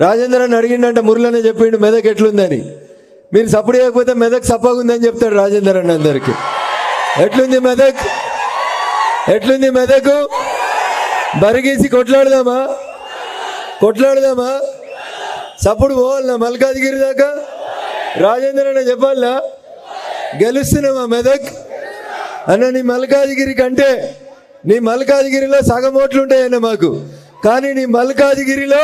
రాజేంద్ర అని అడిగిండంట మురళనే చెప్పిండు మెదక్ ఎట్లుందని. మీరు సపోర్ట్ చేయకపోతే మెదక్ సప్పగా ఉందని చెప్తాడు రాజేంద్ర అన్న అందరికి. ఎట్లుంది మెదక్? ఎట్లుంది మెదకు? బరిగేసి కొట్లాడదామా? కొట్లాడదామా? సప్పుడు పోవాలనా మల్కాజ్గిరి దాకా? రాజేంద్ర అన్న చెప్పాలనా? గెలుస్తున్నామా మెదక్? అన్న నీ మల్కాజ్గిరి కంటే నీ మల్కాజ్గిరిలో సగం ఓట్లు ఉంటాయన్న మాకు. కానీ నీ మల్కాజ్గిరిలో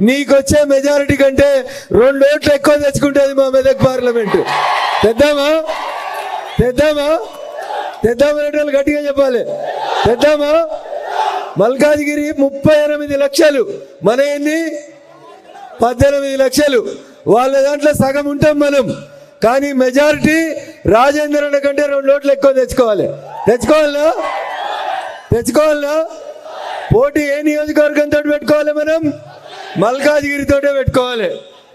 నీకొచ్చే మెజారిటీ కంటే రెండు ఓట్లు ఎక్కువ తెచ్చుకుంటుంది మా మెదక్ పార్లమెంట్. తెద్దామా? తెద్దామా? తెద్దామనే వాళ్ళు గట్టిగా చెప్పాలి. తెద్దామా? మల్కాజ్గిరి ముప్పై ఎనిమిది లక్షలు. మన ఎన్ని పద్దెనిమిది లక్షలు. వాళ్ళ దాంట్లో సగం ఉంటాం మనం. కానీ మెజారిటీ రాజేంద్రన్న కంటే రెండు ఓట్లు ఎక్కువ తెచ్చుకోవాలి. తెచ్చుకోవాలా? తెచ్చుకోవాలా? పోటీ ఏ నియోజకవర్గంతో పెట్టుకోవాలి మనం? మల్కాజ్గిరితోటే పెట్టుకోవాలి.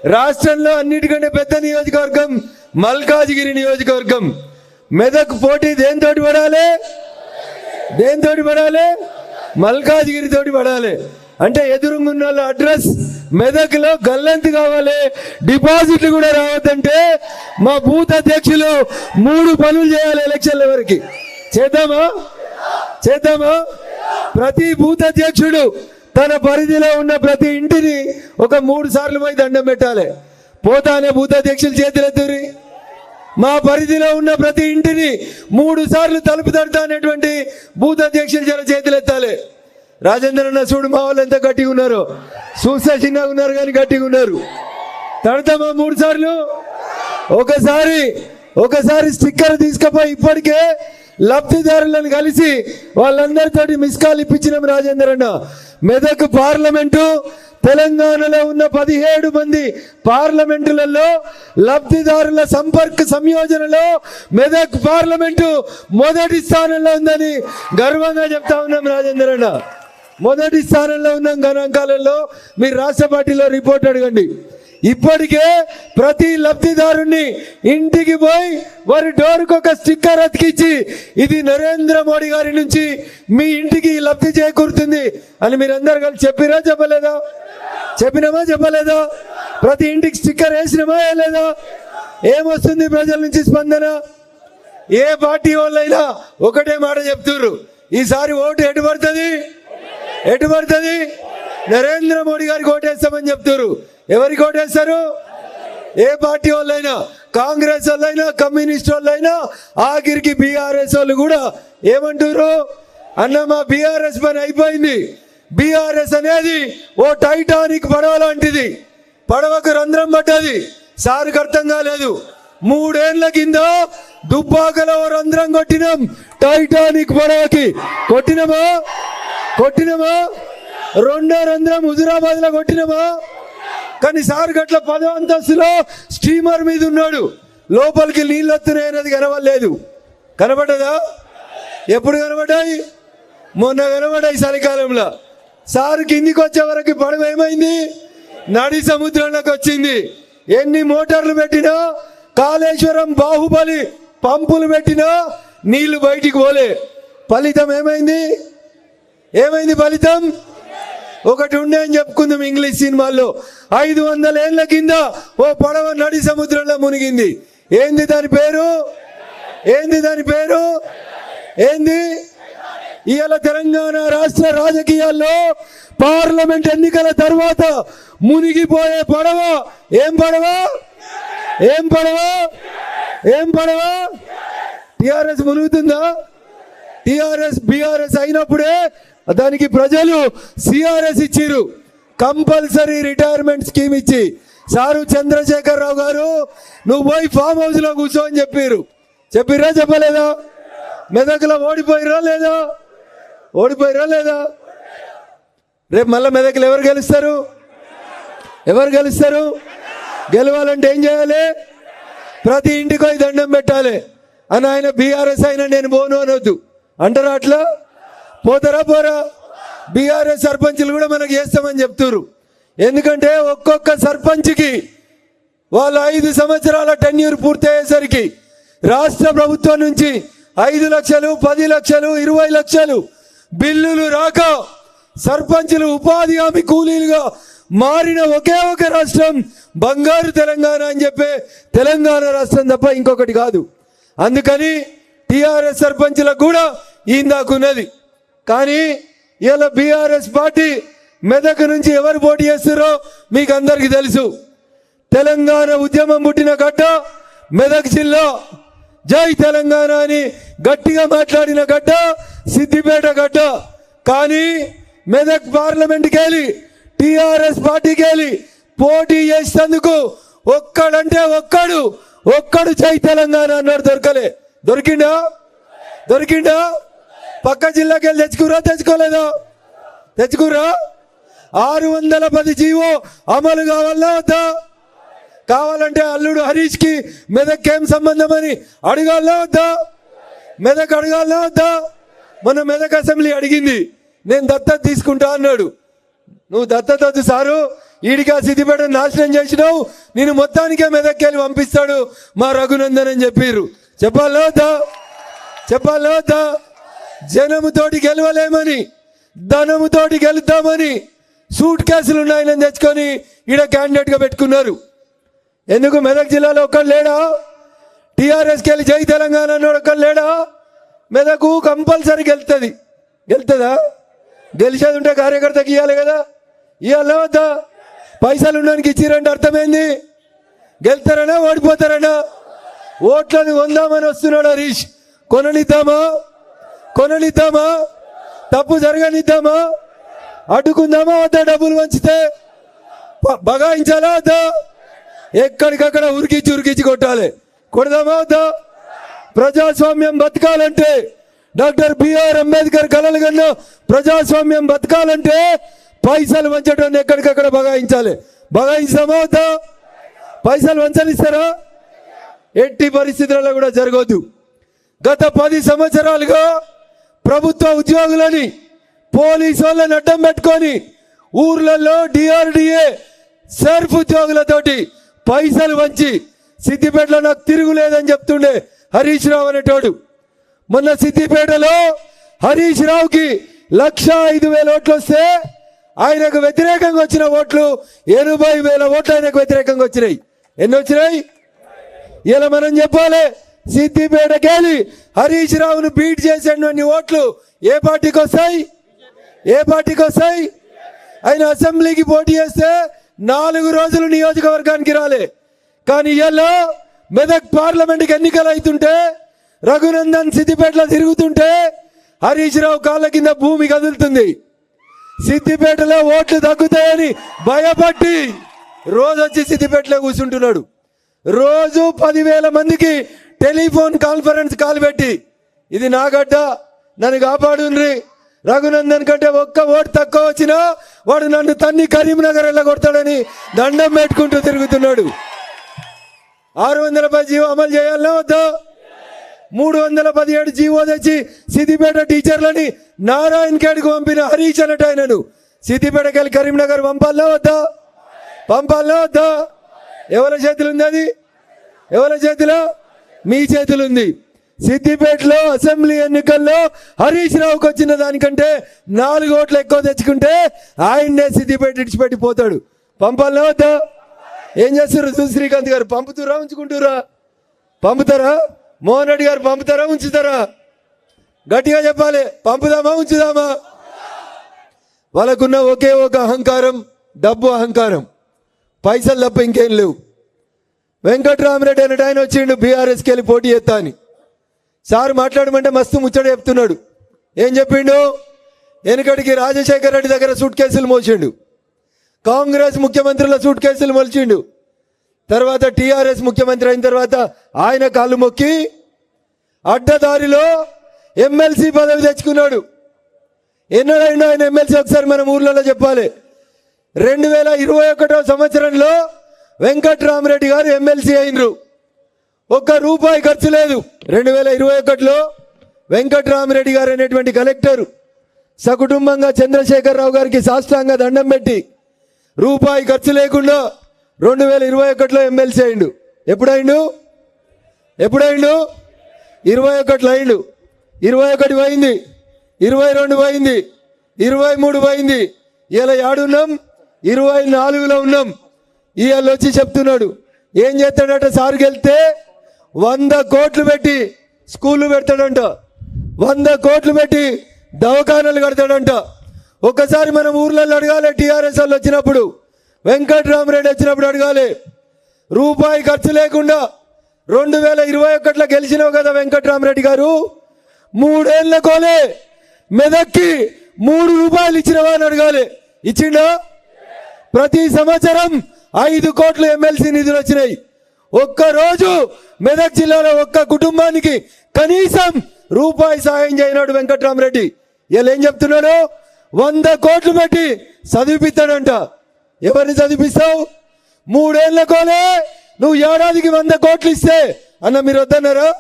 రాష్ట్రంలో అన్నిటికంటే పెద్ద నియోజకవర్గం మల్కాజ్గిరి నియోజకవర్గం. మెదక్ పోటీ దేనితోటి పడాలి? దేనితోటి పడాలి? మల్కాజ్గిరి తోటి పడాలి. అంటే ఎదురుగున్న వాళ్ళ అడ్రస్ మెదక్లో గల్లంతు కావాలి. డిపాజిట్లు కూడా రావద్దంటే మా బూత్ అధ్యక్షులు మూడు పనులు చేయాలి ఎలక్షన్ల వరకు. చేద్దామా? చేద్దామా? ప్రతి బూత్ అధ్యక్షుడు తన పరిధిలో ఉన్న ప్రతి ఇంటిని ఒక మూడు సార్లు పోయి దండం పెట్టాలి. పోతానే భూతాధ్యక్షులు చేతులెత్తురి మా పరిధిలో ఉన్న ప్రతి ఇంటిని మూడు సార్లు తలుపు తడతా అనేటువంటి బూత్ అధ్యక్షులు జర చేతులు రాజేంద్ర అన్న చూడు మా వాళ్ళు ఎంత గట్టిగా ఉన్నారు. చూస్తే చిన్నగా ఉన్నారు కానీ గట్టిగా ఉన్నారు. తడతామా మూడు సార్లు? ఒకసారి ఒకసారి స్టిక్కర్ తీసుకుపోయి ఇప్పటికే లబ్ధిదారులను కలిసి వాళ్ళందరితోటి మిస్ కాల్ ఇప్పించినాం రాజేందర్ అన్న. మెదక్ పార్లమెంటు తెలంగాణలో ఉన్న పదిహేడు మంది పార్లమెంటులలో లబ్ధిదారుల సంపర్క సంయోజనలో మెదక్ పార్లమెంటు మొదటి స్థానంలో ఉందని గర్వంగా చెప్తా ఉన్నాం రాజేందర్ అన్న. మొదటి స్థానంలో ఉన్న గణాంకాలలో మీరు రాష్ట్ర పార్టీలో రిపోర్ట్ అడగండి. ఇప్పటికే ప్రతి లబ్ధిదారుని ఇంటికి పోయి వారి డోర్కు ఒక స్టిక్కర్ అతికించి ఇది నరేంద్ర మోడీ గారి నుంచి మీ ఇంటికి ఈ లబ్ధి చేకూరుతుంది అని మీరందరు కలిసి చెప్పిరా చెప్పలేదా? చెప్పినామా చెప్పలేదా? ప్రతి ఇంటికి స్టిక్కర్ వేసినామా వేయలేదా? ఏమొస్తుంది ప్రజల నుంచి స్పందన? ఏ పార్టీ వాళ్ళైనా ఒకటే మాట చెప్తున్నారు ఈసారి ఓటు ఎటు పడుతుంది? ఎటు పడుతుంది? నరేంద్ర మోడీ గారికి ఓటేస్తామని చెప్తున్నారు ఎవరికి ఓటేశారు? ఏ పార్టీ వాళ్ళైనా కాంగ్రెస్ వాళ్ళైనా కమ్యూనిస్ట్ వాళ్ళైనా ఆఖరికి బీఆర్ఎస్ వాళ్ళు కూడా ఏమంటారు అన్న మా బీఆర్ఎస్ పని అయిపోయింది. బీఆర్ఎస్ అనేది ఓ టైటానిక్ పడవ లాంటిది. పడవకు రంధ్రం పడ్డది. సార్కి అర్థం కాలేదు. మూడేళ్ళ కింద దుబ్బాకలో ఓ రంధ్రం కొట్టినాం. టైటానిక్ పడవకి. కొట్టినమా? కొట్టినమా? రెండో రంధ్రం హుజురాబాద్లో కొట్టినమా? కానీ సార్ గట్ల పదో అంతస్తులో స్టీమర్ మీద ఉన్నాడు. లోపలికి నీళ్ళు వస్తున్నాయి అనేది కనబడలేదు. కనబడ్డదా ఎప్పుడు కనబడ్డాయి? మొన్న కనబడ్డాయి చలికాలంలో. సార్ కిందికి వచ్చే వరకు పడవ ఏమైంది? నడి సముద్రంలోకి వచ్చింది. ఎన్ని మోటార్లు పెట్టినా కాళేశ్వరం బాహుబలి పంపులు పెట్టినా నీళ్ళు బయటికి పోలే. ఫలితం ఏమైంది? ఏమైంది ఫలితం? ఒకటి ఉండే అని చెప్పుకుందాం ఇంగ్లీష్ సినిమాల్లో. ఐదు వందల ఏళ్ళ కింద ఓ పడవ నడి సముద్రంలో మునిగింది. ఏంది దాని పేరు? ఏంది దాని పేరు? ఏంది? ఇవాళ తెలంగాణ రాష్ట్ర రాజకీయాల్లో పార్లమెంట్ ఎన్నికల తర్వాత మునిగిపోయే పడవ ఏం పడవ? ఏం పడవ? ఏం పడవ? టిఆర్ఎస్ మునుగుతుందా? టిఆర్ఎస్ బిఆర్ఎస్ అయినప్పుడే దానికి ప్రజలు సిఆర్ఎస్ ఇచ్చిర్రు. కంపల్సరీ రిటైర్మెంట్ స్కీమ్ ఇచ్చి. సారు చంద్రశేఖర్ రావు గారు నువ్వు పోయి ఫామ్ హౌస్లో కూర్చో అని చెప్పారు చెప్పిర్రా చెప్పలేదా? మెదక్లో ఓడిపోయిరా లేదా? ఓడిపోయిరా లేదా? రేపు మళ్ళీ మెదకులు ఎవరు గెలుస్తారు? ఎవరు గెలుస్తారు? గెలవాలంటే ఏం చేయాలి? ప్రతి ఇంటికి దండం పెట్టాలి. అని ఆయన బీఆర్ఎస్ అయినా నేను పోను అనొద్దు. అంటారా అట్లా? పోతారా పోరా? బీఆర్ఎస్ సర్పంచులు కూడా మనకు చేస్తామని చెప్తున్నారు ఎందుకంటే ఒక్కొక్క సర్పంచ్కి వాళ్ళ ఐదు సంవత్సరాల టెన్యూర్ పూర్తయ్యేసరికి రాష్ట్ర ప్రభుత్వం నుంచి ఐదు లక్షలు పది లక్షలు ఇరవై లక్షలు బిల్లులు రాక సర్పంచులు ఉపాధి హామీ కూలీలుగా మారిన ఒకే ఒక రాష్ట్రం బంగారు తెలంగాణ అని చెప్పే తెలంగాణ రాష్ట్రం తప్ప ఇంకొకటి కాదు. అందుకని టిఆర్ఎస్ సర్పంచ్లకు కూడా ఈందాకున్నది కానీ ఇలా బీఆర్ఎస్ పార్టీ మెదక్ నుంచి ఎవరు పోటీ చేస్తారో మీకు అందరికీ తెలుసు. తెలంగాణ ఉద్యమం పుట్టిన గడ్డ మెదక్ జిల్లా. జై తెలంగాణ అని గట్టిగా మాట్లాడిన గడ్డ సిద్దిపేట గడ్డ కానీ మెదక్ పార్లమెంట్కి వెళ్ళి టిఆర్ఎస్ పార్టీకి వెళ్ళి పోటీ చేసేందుకు ఒక్కడంటే ఒక్కడు ఒక్కడు జై తెలంగాణ అన్నాడు దొరకలే. దొరికిండా? దొరికిండా? పక్క జిల్లాకి వెళ్ళి తెచ్చుకురా తెచ్చుకోలేదా. తెచ్చుకురా ఆరు వందల పది జీవో అమలు కావాలా వద్దా? కావాలంటే అల్లుడు హరీష్కి మెదక్కేం ఏం సంబంధం అని అడగాలా వద్దా? మెదక్ అడగాలా వద్దా? మన మెదక్ అసెంబ్లీ అడిగింది. నేను దత్తత తీసుకుంటా అన్నాడు. నువ్వు దత్తత వద్దు సారు. ఈడికి ఆ సిద్దిపేట నాశనం చేసినావు. నేను మొత్తానికే మెదక్కి పంపిస్తాడు మా రఘునందన్ అని చెప్పిర్రు. చెప్పాలా వద్దా? చెప్పాలా వద్దా? జనముతోటి గెలవలేమని ధనముతోటి గెలుద్దామని సూట్ కేసులు ఉన్నాయని తెచ్చుకొని ఈడ క్యాండిడేట్గా పెట్టుకున్నారు. ఎందుకు మెదక్ జిల్లాలో ఒక్కడు లేడా? టీఆర్ఎస్కి వెళ్ళి జై తెలంగాణ అన్నాడు ఒక్కడు లేడా? మెదకు కంపల్సరీ గెలుతుంది. గెలుతుందా? గెలిచేది ఉంటే కార్యకర్తకి ఇవ్వాలి కదా. ఇవ్వాలా వద్దా? పైసలు ఉండడానికి ఇచ్చిరంటే అర్థమైంది? గెలుతారనా ఓడిపోతారనా? ఓట్లని కొందామని వస్తున్నాడు హరీష్. కొననిద్దామా? కొననిద్దామా? తప్పు జరగనిద్దామా? అడ్డుకుందామా? వద్దా డబ్బులు వంచితే? బగాయించాలా? వద్దా? ఎక్కడికక్కడ ఉరికిచ్చి ఉరికిచ్చి కొట్టాలి. కొడదామా? వద్దా? ప్రజాస్వామ్యం బతకాలంటే డాక్టర్ బిఆర్ అంబేద్కర్ కలలు కన్నా ప్రజాస్వామ్యం బతకాలంటే పైసలు వంచడం ఎక్కడికక్కడ బగాయించాలి. బగాయించామా వద్దా? పైసలు వంచలిస్తారా ఎట్టి పరిస్థితులలో కూడా జరగవద్దు గత పది సంవత్సరాలుగా ప్రభుత్వ ఉద్యోగులని పోలీసు వాళ్ళని అడ్డం పెట్టుకొని ఊర్లలో డిఆర్డిఏ సర్ఫ్ ఉద్యోగులతోటి పైసలు వంచి సిద్దిపేటలో నాకు తిరుగులేదని చెప్తుండే హరీష్ రావు అనేటోడు. మొన్న సిద్దిపేటలో హరీష్ రావుకి లక్ష ఐదు వేల ఓట్లు వస్తే ఆయనకు వ్యతిరేకంగా వచ్చిన ఓట్లు ఎనభై వేల ఓట్లు ఆయనకు వ్యతిరేకంగా వచ్చినాయి. ఎన్ని వచ్చినాయి? ఇలా మనం చెప్పాలి. సిద్దిపేటకెళ్ళి హరీష్ రావును బీట్ చేసాడు అన్ని ఓట్లు ఏ పార్టీకి వస్తాయి? ఏ పార్టీకి వస్తాయి? ఆయన అసెంబ్లీకి పోటీ చేస్తే నాలుగు రోజులు నియోజకవర్గానికి రాలే. కానీ ఇవాళ మెదక్ పార్లమెంట్కి ఎన్నికలు అవుతుంటే రఘునందన్ సిద్దిపేటలో తిరుగుతుంటే హరీష్ రావు కాళ్ళ కింద భూమి కదులుతుంది. సిద్దిపేటలో ఓట్లు తగ్గుతాయని భయపట్టి రోజు వచ్చి సిద్దిపేటలో కూర్చుంటున్నాడు. రోజు పదివేల మందికి టెలిఫోన్ కాన్ఫరెన్స్ కాల్ పెట్టి ఇది నా గడ్డ నన్ను కాపాడుండ్రి. రఘునందన్ కంటే ఒక్క ఓటు తక్కువ వచ్చినా వాడు నన్ను తన్ని కరీంనగర్ కొడతాడని దండం పెట్టుకుంటూ తిరుగుతున్నాడు. ఆరు వందల పది జీవో అమలు చేయాలన్నా వద్దా? మూడు వందల పదిహేడు జీవో తెచ్చి సిద్దిపేట టీచర్లని నారాయణ ఖేడ్కు పంపిన హరీష్ అన్నట్టు ఆయనను. సిద్దిపేటకి వెళ్ళి కరీంనగర్ పంపాలన్నా వద్దా? పంపాలన్నా వద్దా? ఎవరి చేతులు ఉంది అది? ఎవరి చేతిలో? మీ చేతులు ఉంది సిద్దిపేటలో అసెంబ్లీ ఎన్నికల్లో హరీష్ రావుకి వచ్చిన దానికంటే నాలుగు ఓట్లు ఎక్కువ తెచ్చుకుంటే ఆయన్నే సిద్దిపేట ఇడిచిపెట్టి పోతాడు. పంపాలన్నా వద్దా ఏం చేస్తారు సు శ్రీకాంత్ గారు పంపుతురా ఉంచుకుంటురా పంపుతారా? మోహన్ రెడ్డి గారు పంపుతారా ఉంచుతారా? గట్టిగా చెప్పాలి. పంపుదామా ఉంచుదామా? వాళ్ళకున్న ఒకే ఒక అహంకారం డబ్బు అహంకారం. పైసలు తప్ప ఇంకేం లేవు. వెంకట్రామరెడ్డి అనేట ఆయన వచ్చిండు బీఆర్ఎస్కి వెళ్ళి పోటీ చేస్తా అని. సార్ మాట్లాడమంటే మస్తు ముచ్చట చెప్తున్నాడు. ఏం చెప్పిండు? వెనకడికి రాజశేఖర రెడ్డి దగ్గర సూట్ కేసులు మోసిండు. కాంగ్రెస్ ముఖ్యమంత్రుల సూట్ కేసులు మొలిచిండు తర్వాత టీఆర్ఎస్ ముఖ్యమంత్రి అయిన తర్వాత ఆయన కాళ్ళు మొక్కి అడ్డదారిలో ఎమ్మెల్సీ పదవి తెచ్చుకున్నాడు. ఎన్నడైనా ఆయన ఎమ్మెల్సీ ఒకసారి మన ఊర్లలో చెప్పాలి. రెండు వేల ఇరవై ఒకటో సంవత్సరంలో వెంకట్రామరెడ్డి గారు ఎమ్మెల్సీ అయినరు. ఒక్క రూపాయి ఖర్చు లేదు. రెండు వేల ఇరవై ఒకటిలో వెంకట్రామరెడ్డి గారు అనేటువంటి కలెక్టర్ సకుటుంబంగా చంద్రశేఖరరావు గారికి సాష్టాంగ దండం పెట్టి రూపాయి ఖర్చు లేకుండా రెండు వేల ఇరవై ఒకటిలో ఎమ్మెల్సీ అయిండు. ఎప్పుడైండు ఎప్పుడైండు ఇరవై ఒకటిలో అయిండు. ఇరవై ఒకటి పోయింది. ఇరవై రెండు పోయింది. ఇరవై మూడు పోయింది. ఇలా ఏడున్నాం? ఇరవై నాలుగులో ఉన్నాం. ఇవాళ వచ్చి చెప్తున్నాడు ఏం చేస్తాడట సార్కి వెళ్తే వంద కోట్లు పెట్టి స్కూళ్ళు పెడతాడంట వంద కోట్లు పెట్టి దవాఖానాలు కడతాడంట. ఒక్కసారి మనం ఊర్లలో అడగాలి టీఆర్ఎస్ వాళ్ళు వచ్చినప్పుడు వెంకట్రామరెడ్డి వచ్చినప్పుడు అడగాలి రూపాయి ఖర్చు లేకుండా రెండు వేల ఇరవై ఒకటిలో గెలిచినావు కదా వెంకట్రామరెడ్డి గారు మూడేళ్ళ కోలే మెదక్కి మూడు రూపాయలు ఇచ్చినవా అని అడగాలి. ఇచ్చిండా? ప్రతి సంవత్సరం ఐదు కోట్లు ఎమ్మెల్సీ నిధులు వచ్చినాయి. ఒక్క రోజు మెదక్ జిల్లాలో ఒక్క కుటుంబానికి కనీసం రూపాయి సాయం చేయనాడు వెంకట్రామరెడ్డి. వీళ్ళు ఏం చెప్తున్నాడు? వంద కోట్లు పెట్టి చదివిపిస్తాడంట. ఎవరిని చదివిస్తావు మూడేళ్ళ కోలే నువ్వు ఏడాదికి వంద కోట్లు ఇస్తే. అన్న మీరు వద్దన్నారా?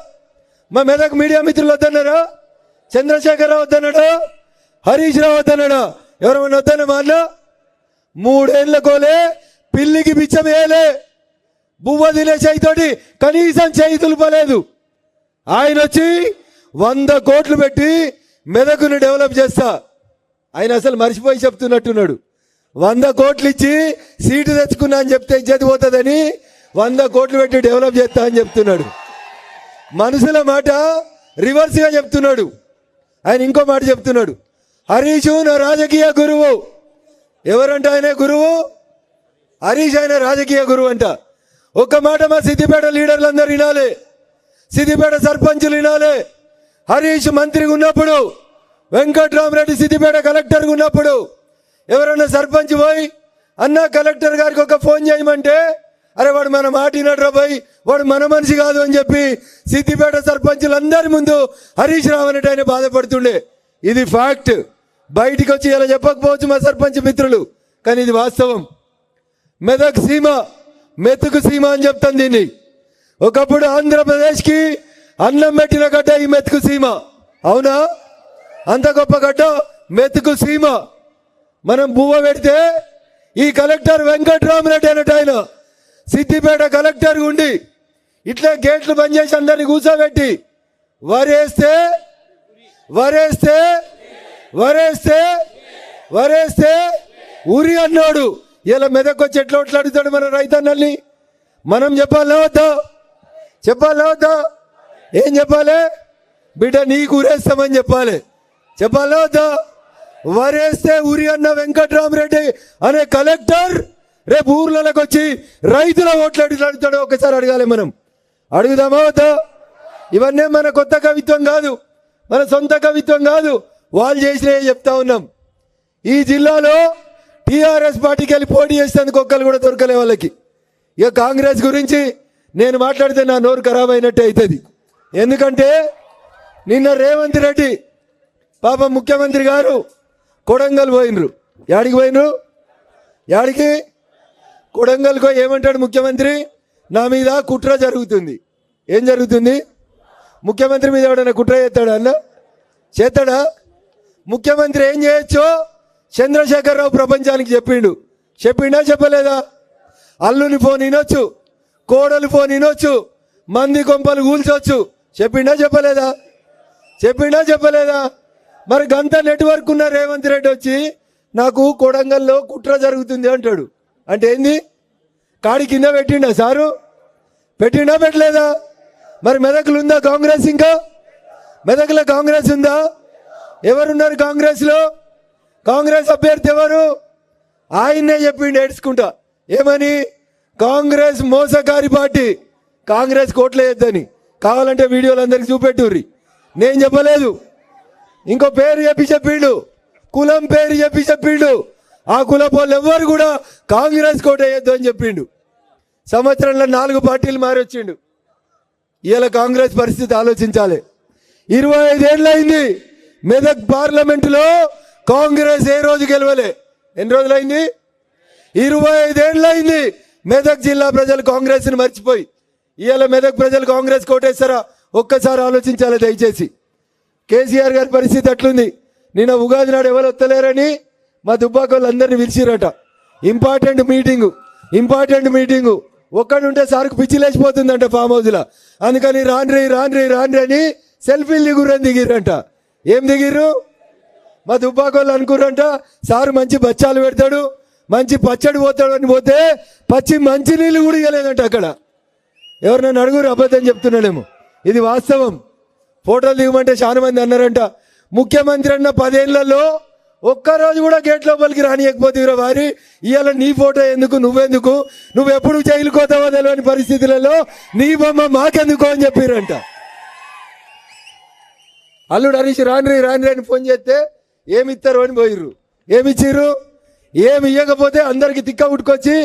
మా మెదక్ మీడియా మిత్రులు వద్దన్నారా? చంద్రశేఖరరావు వద్దన్నాడా? హరీష్ రావు వద్దన్నాడా? ఎవరన్నా వద్దన్నా మా అన్న మూడేళ్ళ కోలే పిల్లికి బిచ్చం వేయలే బువ్వ తినే చేయితోటి కనీసం చేయి తులపలేదు ఆయన వచ్చి వంద కోట్లు పెట్టి మెదకుని డెవలప్ చేస్తా. ఆయన అసలు మర్చిపోయి చెప్తున్నట్టున్నాడు. వంద కోట్లు ఇచ్చి సీటు తెచ్చుకున్నా అని చెప్తే ఇజ్జతి పోతుందని వంద కోట్లు పెట్టి డెవలప్ చేస్తా అని చెప్తున్నాడు. మనుషుల మాట రివర్స్గా చెప్తున్నాడు. ఆయన ఇంకో మాట చెప్తున్నాడు. హరీషు నా రాజకీయ గురువు. ఎవరంటే ఆయన గురువు? హరీష్ ఆయన రాజకీయ గురువు అంట. ఒక్క మాట మా సిద్దిపేట లీడర్లందరూ వినాలి. సిద్దిపేట సర్పంచులు వినాలి. హరీష్ మంత్రిగా ఉన్నప్పుడు వెంకట్రామరెడ్డి సిద్దిపేట కలెక్టర్గా ఉన్నప్పుడు ఎవరన్నా సర్పంచ్ పోయి అన్న కలెక్టర్ గారికి ఒక ఫోన్ చేయమంటే అరే వాడు మన మాట వినడ్రా పోయి వాడు మన మనిషి కాదు అని చెప్పి సిద్దిపేట సర్పంచులందరి ముందు హరీష్ రావు అనేట ఆయన బాధపడుతుండే. ఇది ఫ్యాక్ట్ బయటికి వచ్చి ఇలా చెప్పకపోవచ్చు మా సర్పంచ్ మిత్రులు కానీ ఇది వాస్తవం. మెదక్ సీమ మెతుకు సీమ అని చెప్తాను దీన్ని ఒకప్పుడు ఆంధ్రప్రదేశ్కి అన్నం పెట్టిన గడ్డ ఈ మెతుకు సీమ అవునా అంత గొప్ప గడ్డ మెతుకు సీమ మనం బువ్వ పెడితే ఈ కలెక్టర్ వెంకట్రామరెడ్డి అనేట ఆయన సిద్దిపేట కలెక్టర్ ఉండి ఇట్లా గేట్లు బంద్ చేసి అందరిని కూర్చోబెట్టి వరేస్తే వరేస్తే వరేస్తే వరేస్తే ఉరి అన్నాడు ఇలా మెదక్కొచ్చి ఎట్లా అడుగుతాడు మన రైతన్నల్ని? మనం చెప్పాలా వద్దా? చెప్పాలా వద్దా? ఏం చెప్పాలి? బిడ్డ నీకు ఊరేస్తామని చెప్పాలి. చెప్పాలా వద్దా? వరేస్తే ఊరి అన్న వెంకట్రామరెడ్డి అనే కలెక్టర్ రేపు ఊర్లలోకి వచ్చి రైతుల ఓట్లు అడుగుతాడు ఒకసారి అడగాలి మనం. అడుగుదామా వద్దా? ఇవన్నీ మన కొత్త కవిత్వం కాదు. మన సొంత కవిత్వం కాదు. వాళ్ళు చేసినవి చెప్తా ఉన్నాం. ఈ జిల్లాలో టీఆర్ఎస్ పార్టీకి వెళ్ళి పోటీ చేసేందుకు ఒక్కరు కూడా దొరకలే వాళ్ళకి. ఇక కాంగ్రెస్ గురించి నేను మాట్లాడితే నా నోరు ఖరాబ్ అయినట్టే అవుతుంది ఎందుకంటే నిన్న రేవంత్ రెడ్డి పాపం ముఖ్యమంత్రి గారు కొడంగల్ పోయినరు. యాడికి పోయినరు? యాడికి? కొడంగల్కో ఏమంటాడు ముఖ్యమంత్రి? నా మీద కుట్ర జరుగుతుంది. ఏం జరుగుతుంది? ముఖ్యమంత్రి మీద ఎవడైనా కుట్ర చేస్తాడా అన్న? చేస్తాడా? ముఖ్యమంత్రి ఏం చేయొచ్చో చంద్రశేఖరరావు ప్రపంచానికి చెప్పిండు. చెప్పిండా చెప్పలేదా? అల్లుని ఫోన్ వినొచ్చు కోడలు ఫోన్ వినొచ్చు మంది కొంపలు కూల్చొచ్చు. చెప్పిండా చెప్పలేదా? చెప్పిండా చెప్పలేదా? మరి గంత నెట్వర్క్ ఉన్న రేవంత్ రెడ్డి వచ్చి నాకు కొడంగల్లో కుట్ర జరుగుతుంది అంటాడు. అంటే ఏంది? కాడి కింద పెట్టిండా సారు? పెట్టిండా పెట్టలేదా? మరి మెదకులు ఉందా కాంగ్రెస్ ఇంకా? మెదకుల కాంగ్రెస్ ఉందా? ఎవరున్నారు కాంగ్రెస్లో? కాంగ్రెస్ అభ్యర్థి ఎవరు? ఆయన్నే చెప్పిండు ఏడ్చుకుంటా ఏమని? కాంగ్రెస్ మోసకారి పార్టీ. కాంగ్రెస్ కోట్లేయొద్దని కావాలంటే వీడియోలు అందరికి చూపెట్టుర్రి. నేను చెప్పలేదు. ఇంకో పేరు చెప్పి చెప్పిండు. కులం పేరు చెప్పి చెప్పిండు. ఆ కులపోళ్ళు ఎవ్వరు కూడా కాంగ్రెస్ కోటేయొద్దు అని చెప్పిండు. సంవత్సరంలో నాలుగు పార్టీలు మారొచ్చిండు ఇలా కాంగ్రెస్ పరిస్థితి ఆలోచించాలి. ఇరవై ఐదేళ్ళు అయింది. మెదక్ పార్లమెంటులో కాంగ్రెస్ ఏ రోజు గెలవలే? ఎన్ని రోజులు అయింది ఇరవై ఐదేళ్ళు అయింది మెదక్ జిల్లా ప్రజలు కాంగ్రెస్ని మర్చిపోయి. ఇవాళ మెదక్ ప్రజలు కాంగ్రెస్ కోటేస్తారా ఒక్కసారి ఆలోచించాలి దయచేసి. కేసీఆర్ గారి పరిస్థితి అట్లుంది నిన్న ఉగాది నాడు ఎవరు వస్తలేరని? మా దుబ్బాకోళ్ళు అందరిని పిలిచిరట. Important meeting. Important meeting. ఒక్కడుంటే సార్కు పిచ్చి లేచిపోతుందంట ఫామ్ హౌస్లో. అందుకని రాన్రీ రాన్రీ రాన్రీ అని సెల్ఫీలు దిగురని దిగిరంట ఏం దిగిర్రు? మా దుబ్బాకోళ్ళు అనుకురంట సారు మంచి బచ్చాలు పెడతాడు. మంచి పచ్చడి పోతాడు అని పోతే పచ్చి మంచి నీళ్ళు కూడా ఇవ్వలేదంట అక్కడ. ఎవరినైనా అడుగురు అబద్ధం చెప్తున్నానేమో ఇది వాస్తవం. ఫోటోలు దిగమంటే చాలా మంది అన్నారంట. ముఖ్యమంత్రి అన్న పదేళ్ళలో ఒక్కరోజు కూడా గేట్ లోపలికి రానియకపోతే వారి ఇవాళ నీ ఫోటో ఎందుకు నువ్వెందుకు? నువ్వు ఎప్పుడు జైలు కోతావో తెలియని పరిస్థితులలో నీ బొమ్మ మాకెందుకు అని చెప్పిరంట. అల్లుడు హరీష్ రాని రాని రాని ఫోన్ చేస్తే ఏమి ఇస్తారు అని పోయిర్రు. ఏమి ఇచ్చిర్రు ఏమి ఇవ్వకపోతే అందరికి తిక్క ఉట్టుకొచ్చి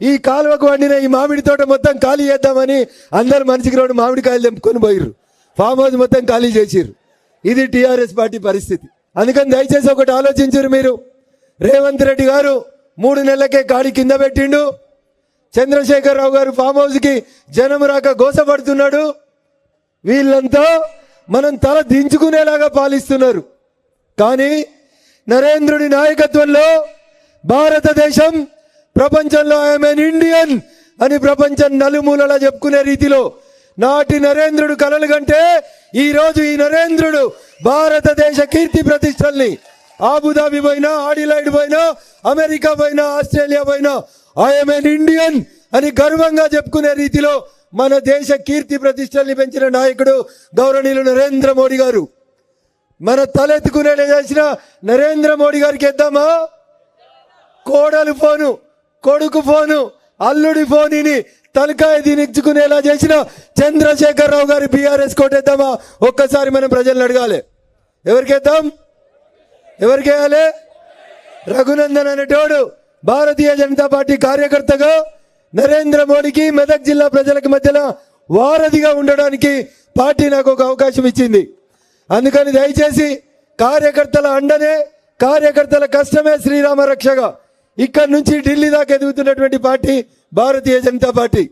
ఈ కాలువకు వండిన ఈ మామిడి తోట మొత్తం ఖాళీ చేద్దామని అందరు మనిషికి రెండు మామిడికాయలు తెంపుకొని పోయిర్రు. ఫామ్ హౌస్ మొత్తం ఖాళీ చేసిర్రు. ఇది టీఆర్ఎస్ పార్టీ పరిస్థితి. అందుకని దయచేసి ఒకటి ఆలోచించారు మీరు. రేవంత్ రెడ్డి గారు మూడు నెలలకే కాడి కింద పెట్టిండు. చంద్రశేఖరరావు గారు ఫామ్ హౌస్కి జనం రాక గోసపడుతున్నాడు. వీళ్ళంతా మనం తల దించుకునేలాగా పాలిస్తున్నారు. కానీ నరేంద్రుడి నాయకత్వంలో భారతదేశం ప్రపంచంలో ఐఎమ్ ఇండియన్ అని ప్రపంచం నలుమూలలా చెప్పుకునే రీతిలో నాటి నరేంద్రుడు కలలు కంటే ఈరోజు ఈ నరేంద్రుడు భారతదేశ కీర్తి ప్రతిష్టల్ని ఆబుదాబి పోయినా ఆడిలైడ్ పోయినా అమెరికా పోయినా ఆస్ట్రేలియా పోయినా ఐఎమ్ ఇండియన్ అని గర్వంగా చెప్పుకునే రీతిలో మన దేశ కీర్తి ప్రతిష్టల్ని పెంచిన నాయకుడు గౌరవనీయులు నరేంద్ర మోడీ గారు. మన తలెత్తుకునేలా చేసిన నరేంద్ర మోడీ గారికి ఇద్దామా? కోడలు ఫోను కొడుకు ఫోను అల్లుడి ఫోనిని తలకాయ దీనిచ్చుకునేలా చేసిన చంద్రశేఖరరావు గారి బీఆర్ఎస్ కోటేద్దామా? ఒక్కసారి మనం ప్రజలను అడగాలి. ఎవరికేద్దాం ఎవరికేయాలి రఘునందన్ అనేటోడు భారతీయ జనతా పార్టీ కార్యకర్తగా నరేంద్ర మోడీకి మెదక్ జిల్లా ప్రజలకు మధ్యన వారధిగా ఉండడానికి పార్టీ నాకు ఒక అవకాశం ఇచ్చింది. అందుకని దయచేసి కార్యకర్తల అండనే కార్యకర్తల కష్టమే శ్రీరామ రక్షగా. ఇక్కడి నుంచి ఢిల్లీ దాకా ఎదుగుతున్నటువంటి పార్టీ భారతీయ జనతా పార్టీ.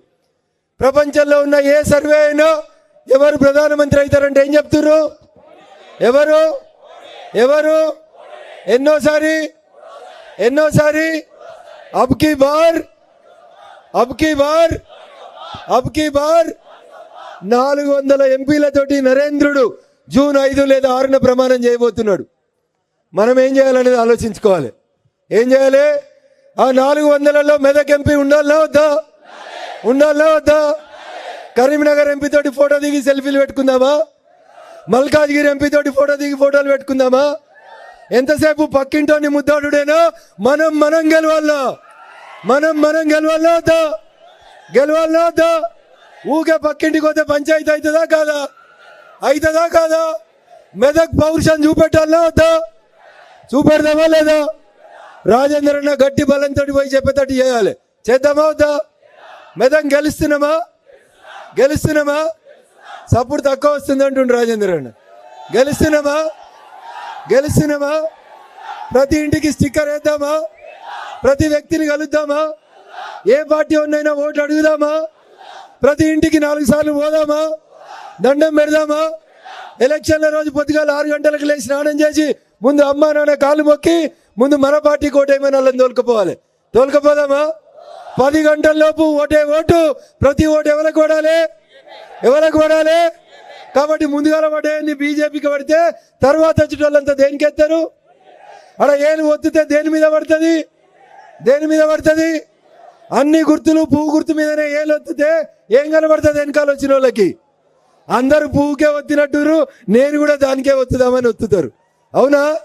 ప్రపంచంలో ఉన్న ఏ సర్వే అయినా ఎవరు ప్రధానమంత్రి అవుతారంటే ఏం చెప్తున్నారు ఎవరు? ఎవరు? ఎన్నోసారి? ఎన్నోసారి? అబ్కీ బార్? అబ్కీ బార్? అబ్కీ బార్? నాలుగు వందల ఎంపీలతోటి నరేంద్రుడు జూన్ ఐదు లేదా ఆరున ప్రమాణం చేయబోతున్నాడు. మనం ఏం చేయాలనేది ఆలోచించుకోవాలి. ఏం చేయాలి? ఆ నాలుగు వందలలో మెదక్ ఎంపీ ఉండాలా వద్దా? ఉండాలా వద్దా? కరీంనగర్ ఎంపీ తోటి ఫోటో దిగి సెల్ఫీలు పెట్టుకుందామా? మల్కాజ్గిరి ఎంపీ తోటి ఫోటో దిగి ఫోటోలు పెట్టుకుందామా? ఎంతసేపు పక్కింటోని ముద్దాడుడేనో? మనం మనం గెలవాలా? మనం మనం గెలవాలా వద్దా? గెలవాలా వద్దా? ఊకే పక్కింటికి పోతే పంచాయతీ అవుతుందా కాదా? అవుతుందా కాదా? మెదక్ పౌరుషాన్ని చూపెట్టాలనా వద్దా? చూపెడదామా లేదా? రాజేంద్ర అన్న గట్టి బలంతో పోయి చెప్పేటట్టు చేయాలి. చేద్దామా వద్దా? మెదక్ గెలుస్తున్నామా? గెలుస్తున్నామా? సపోర్ట్ తక్కువ వస్తుంది అంటుండు రాజేంద్ర అన్న గెలుస్తున్నామా? గెలుస్తున్నామా? ప్రతి ఇంటికి స్టిక్కర్ వేద్దామా? ప్రతి వ్యక్తిని కలుద్దామా? ఏ పార్టీ ఉన్నైనా ఓట్లు అడుగుదామా? ప్రతి ఇంటికి నాలుగు సార్లు పోదామా? దండం పెడదామా? ఎలక్షన్ల రోజు పొద్దుగాల ఆరు గంటలకు లేచి స్నానం చేసి ముందు అమ్మ నాన్న కాలు మొక్కి ముందు మన పార్టీ కోటేమైనా వాళ్ళని తోలుకపోవాలి. తోలుకపోదామా? పది గంటల లోపు ఓటే ఓటు ప్రతి ఓటు ఎవరికి ఓడాలి? ఎవరికి ఓడాలి? కాబట్టి ముందుగాల పడేయండి బీజేపీకి పడితే తర్వాత వచ్చేటోళ్ళంతా దేనికి ఎత్తారు? అక్కడ ఏలు ఒత్తితే దేని మీద పడుతుంది? దేని మీద పడుతుంది? అన్ని గుర్తులు పువ్వు గుర్తు మీదనే ఏలు ఒత్తితే ఏం కనబడుతుంది వెనకాల వచ్చిన వాళ్ళకి? అందరూ పువ్వుకే ఒత్తినట్టురు నేను కూడా దానికే ఒత్తుదామని ఒత్తుతారు. అవునా?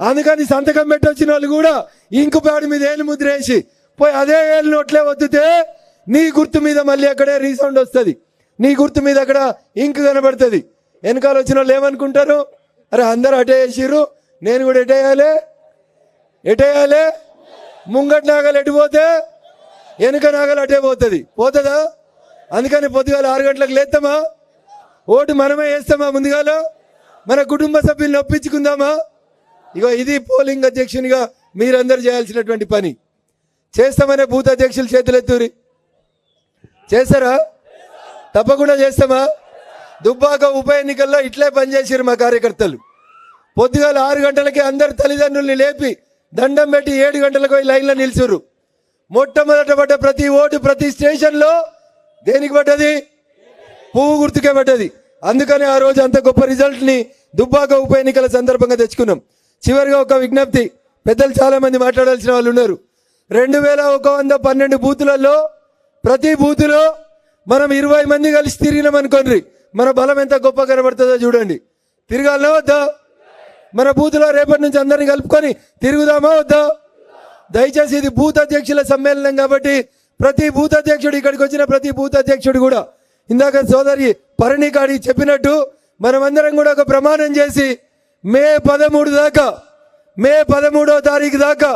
అందుకని సంతకం పెట్టొచ్చిన వాళ్ళు కూడా ఇంకు మీద ఏలు ముద్రేసి పోయి అదే ఏలు నోట్లే ఒత్తితే నీ గుర్తు మీద మళ్ళీ అక్కడే రీసౌండ్ వస్తుంది. నీ గుర్తు మీద అక్కడ ఇంక్ కనబడుతుంది. వెనకాల వచ్చిన వాళ్ళు ఏమనుకుంటారు? అరే అందరు అటే నేను కూడా ఎటేయాలి ఎటేయాలి ముంగటి నాగలు ఎటుపోతే వెనుక నాగలు అటే పోతుంది. పోతుందా? అందుకని పొద్దుగాల ఆరు గంటలకు లేస్తామా ఓటు మనమే వేస్తామా ముందుగాల? మన కుటుంబ సభ్యుల్ని ఒప్పించుకుందామా? ఇగో ఇది పోలింగ్ అధ్యక్షునిగా మీరందరూ చేయాల్సినటువంటి పని. చేస్తామనే బూత్ అధ్యక్షులు చేతులెత్తూరి చేస్తారా? తప్పకుండా చేస్తామా? దుబ్బాక ఉప ఎన్నికల్లో ఇట్లే పనిచేసారు మా కార్యకర్తలు. పొద్దుగాల ఆరు గంటలకి అందరు తల్లిదండ్రుల్ని లేపి దండం పెట్టి ఏడు గంటలకు లైన్లో నిలిచారు మొట్టమొదట పడ్డ ప్రతి ఓటు ప్రతి స్టేషన్లో దేనికి పడ్డది? పువ్వు గుర్తుకే పడ్డది. అందుకని ఆ రోజు అంత గొప్ప రిజల్ట్ని దుబ్బాక ఉప ఎన్నికల సందర్భంగా తెచ్చుకున్నాం. చివరిగా ఒక విజ్ఞప్తి పెద్దలు చాలామంది మాట్లాడాల్సిన వాళ్ళు ఉన్నారు. రెండు వేల ఒక వంద పన్నెండు బూతులలో ప్రతి బూతులో మనం ఇరవై మంది కలిసి తిరిగినాం అనుకోండి మన బలం ఎంత గొప్ప కనబడుతుందో చూడండి. తిరగాలనా వద్దా? మన బూతులో రేపటి నుంచి అందరిని కలుపుకొని తిరుగుదామా వద్దా? దయచేసి ఇది బూత్ అధ్యక్షుల సమ్మేళనం కాబట్టి ప్రతి బూత్ అధ్యక్షుడు ఇక్కడికి వచ్చిన ప్రతి బూత్ అధ్యక్షుడు కూడా ఇందాక సోదరి పరణి కాడి చెప్పినట్టు మనమందరం కూడా ఒక ప్రమాణం చేసి మే పదమూడు దాకా మే పదమూడో తారీఖు దాకా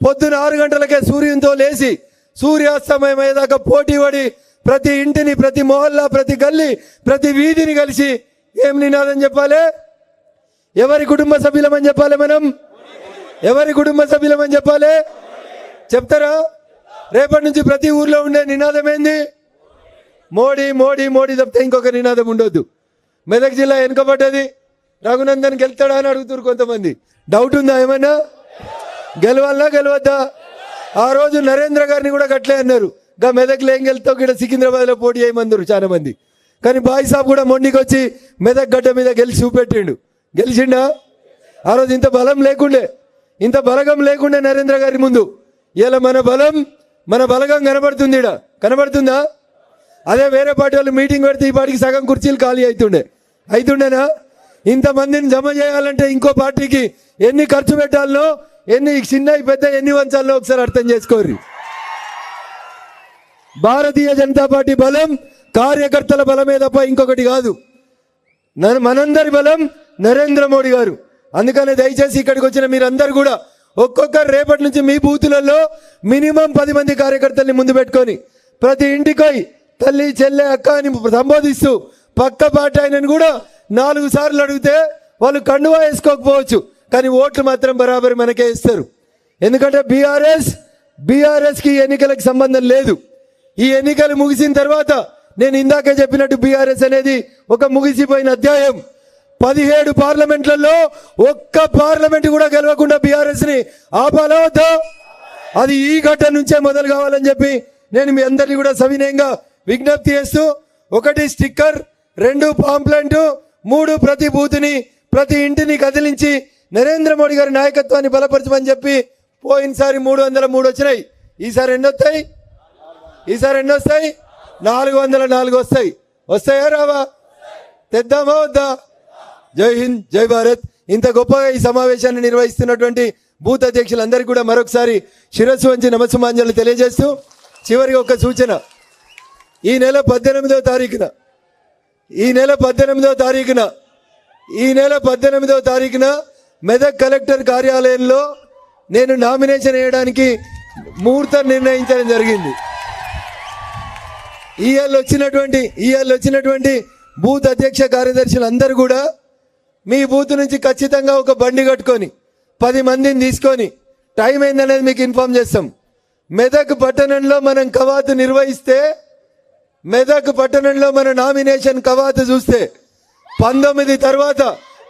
పొద్దున ఆరు గంటలకే సూర్యునితో లేచి సూర్యాస్తమయం అయ్యేదాకా పోటీ పడి ప్రతి ఇంటిని ప్రతి మొహల్లా ప్రతి గల్లీ ప్రతి వీధిని కలిసి ఏం నినాదం చెప్పాలి? ఎవరి కుటుంబ సభ్యులమని చెప్పాలి మనం? ఎవరి కుటుంబ సభ్యులమని చెప్పాలి? చెప్తారా? రేపటి నుంచి ప్రతి ఊర్లో ఉండే నినాదం ఏంది? మోడీ మోడీ మోడీ తప్పితే ఇంకొక నినాదం ఉండొద్దు. మెదక్ జిల్లా వెనుకబడ్డది. రఘునందన్ గెలుతాడా అని అడుగుతారు కొంతమంది. డౌట్ ఉందా ఏమన్నా? గెలవాలనా గెలవద్దా? ఆ రోజు నరేంద్ర గారిని కూడా గట్లే అన్నారు. గా మెదక్లో ఏం గెలుతావు ఇక్కడ సికింద్రాబాద్లో పోటీ చేయమందరు చాలా మంది కానీ బాయ్ సాబ్ కూడా మొండికి వచ్చి మెదక్ గడ్డ మీద గెలిచి చూపెట్టిండు. గెలిచిండా? ఆ రోజు ఇంత బలం లేకుండే. ఇంత బలగం లేకుండే నరేంద్ర గారి ముందు. ఇలా మన బలం మన బలగం కనబడుతుంది ఈడ. కనబడుతుందా? అదే వేరే పార్టీ వాళ్ళు మీటింగ్ పెడితే ఈ పార్టీకి సగం కుర్చీలు ఖాళీ అవుతుండే అవుతుండేనా ఇంతమందిని జమ చేయాలంటే ఇంకో పార్టీకి ఎన్ని ఖర్చు పెట్టాలనో ఎన్ని చిన్న పెద్ద ఎన్ని వంచాలో ఒకసారి అర్థం చేసుకోరు భారతీయ జనతా పార్టీ బలం కార్యకర్తల బలమే తప్ప ఇంకొకటి కాదు. మనందరి బలం నరేంద్ర మోడీ గారు. అందుకనే దయచేసి ఇక్కడికి వచ్చిన మీరందరూ కూడా ఒక్కొక్కరు రేపటి నుంచి మీ బూతులలో మినిమం పది మంది కార్యకర్తల్ని ముందు పెట్టుకొని ప్రతి ఇంటికి తల్లి చెల్లె అక్క అని సంబోధిస్తూ పక్క పాట ఆయనను కూడా నాలుగు సార్లు అడిగితే వాళ్ళు కండువా వేసుకోకపోవచ్చు. కానీ ఓట్లు మాత్రం బరాబరి మనకే ఇస్తారు. ఎందుకంటే బీఆర్ఎస్ బీఆర్ఎస్కి ఎన్నికలకు సంబంధం లేదు. ఈ ఎన్నికలు ముగిసిన తర్వాత నేను ఇందాకే చెప్పినట్టు బీఆర్ఎస్ అనేది ఒక ముగిసిపోయిన అధ్యాయం. పదిహేడు పార్లమెంట్లలో ఒక్క పార్లమెంట్ కూడా గెలవకుండా బీఆర్ఎస్ని ని అది ఈ ఘట్టం నుంచే మొదలు కావాలని చెప్పి నేను మీ అందరినీ కూడా సవినయంగా విజ్ఞప్తి చేస్తూ ఒకటి స్టిక్కర్ రెండు పాంప్లెంట్ మూడు ప్రతి బూతుని ప్రతి ఇంటిని కదిలించి నరేంద్ర మోడీ గారి నాయకత్వాన్ని బలపరచమని చెప్పి పోయినసారి మూడు వందల మూడు వచ్చినాయి. ఈసారి ఎన్ని వస్తాయి? ఈసారి ఎన్ని వస్తాయి? నాలుగు వందల నాలుగు వస్తాయి. వస్తాయా రావా? తెద్దామా వద్దా? జై హింద్ జై భారత్. ఇంత గొప్పగా ఈ సమావేశాన్ని నిర్వహిస్తున్నటువంటి బూత్ అధ్యక్షులందరికీ కూడా మరొకసారి శిరస్సు వంచి నమస్సుమాంజలు తెలియజేస్తూ చివరికి ఒక సూచన. ఈ నెల పద్దెనిమిదవ తారీఖున ఈ నెల పద్దెనిమిదో తారీఖున ఈ నెల పద్దెనిమిదవ తారీఖున మెదక్ కలెక్టర్ కార్యాలయంలో నేను నామినేషన్ వేయడానికి ముహూర్తం నిర్ణయించడం జరిగింది. ఈఎల్ వచ్చినటువంటి ఈఎల్ వచ్చినటువంటి బూత్ అధ్యక్ష కార్యదర్శులు అందరూ కూడా మీ బూత్ నుంచి ఖచ్చితంగా ఒక బండి కట్టుకొని పది మందిని తీసుకొని టైం ఏందనేది మీకు ఇన్ఫామ్ చేస్తాం. మెదక్ పట్టణంలో మనం కవాతు నిర్వహిస్తే మెదక్ పట్టణంలో మన నామినేషన్ కవాత చూస్తే పంతొమ్మిది తర్వాత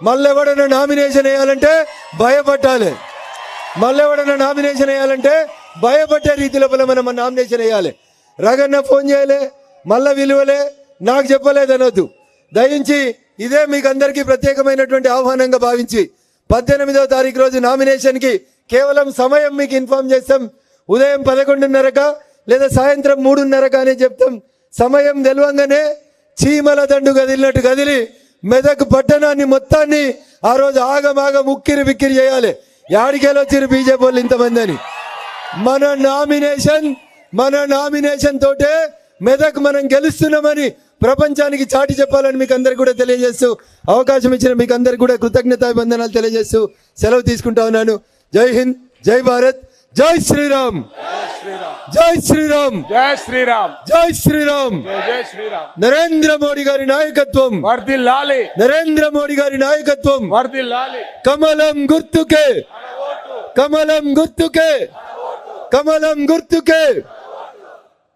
మళ్ళెవడన్నా నామినేషన్ వేయాలంటే భయపట్టాలి. మళ్ళెవడన్నా నామినేషన్ వేయాలంటే భయపట్టే రీతి లోపల మనం నామినేషన్ వేయాలి. రగన్న ఫోన్ చేయలే మళ్ళా విలువలే నాకు చెప్పలేదనొద్దు. దయించి ఇదే మీకు అందరికీ ప్రత్యేకమైనటువంటి ఆహ్వానంగా భావించి పద్దెనిమిదవ తారీఖు రోజు నామినేషన్కి కేవలం సమయం మీకు ఇన్ఫార్మ్ చేస్తాం. ఉదయం పదకొండున్నరక లేదా సాయంత్రం మూడున్నరక అని చెప్తాం. సమయం తెలియంగానే చీమల దండు కదిలినట్టు కదిలి మెదక్ పట్టణాన్ని మొత్తాన్ని ఆ రోజు ఆగమాగం ఉక్కిరి బిక్కిరి చేయాలి. యాడికెళ్ళి వచ్చిరు బీజేపీ వాళ్ళు ఇంతమంది అని? మన నామినేషన్ మన నామినేషన్ తోటే మెదక్ మనం గెలుస్తున్నామని ప్రపంచానికి చాటి చెప్పాలని మీకు అందరికి కూడా తెలియజేస్తూ అవకాశం ఇచ్చిన మీకు అందరికి కూడా కృతజ్ఞతాభివందనాలు తెలియజేస్తూ సెలవు తీసుకుంటా ఉన్నాను. జై హింద్ జై భారత్. జై శ్రీరామ్. జై శ్రీరామ్. జై శ్రీరామ్. జై శ్రీరామ్. జై శ్రీరామ్. నరేంద్ర మోడీ గారి నాయకత్వం. వర్దిల్లాలి నరేంద్ర మోడీ గారి నాయకత్వం. వర్దిల్లాలి కమలం గుర్తుకే. కమలం గుర్తుకే. కమలం గుర్తుకే.